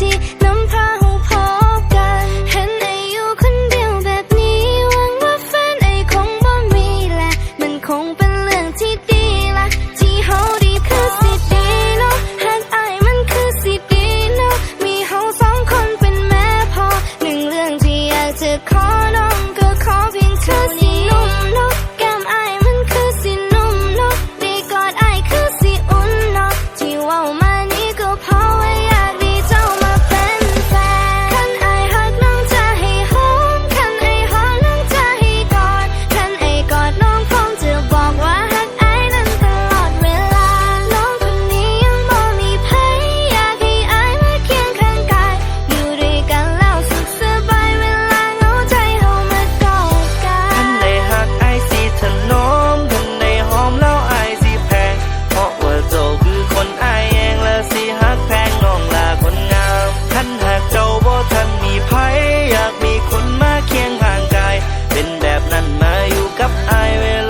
ที่น้ำพาหูพบกัน เห็นไออยู่คนเดียวแบบนี้ หวังว่าแฟนไอคงบ่มีแหละ มันคงเป็นเรื่องที่ดีละที่เฮาดีคือสิดีเนาะหากไอมันคือสิดีเนาะมีเฮาสองคนเป็นแม่พอหนึ่งเรื่องที่อยากจะขอน้องก็ขอเพียงเธอสิ กับอายเวลา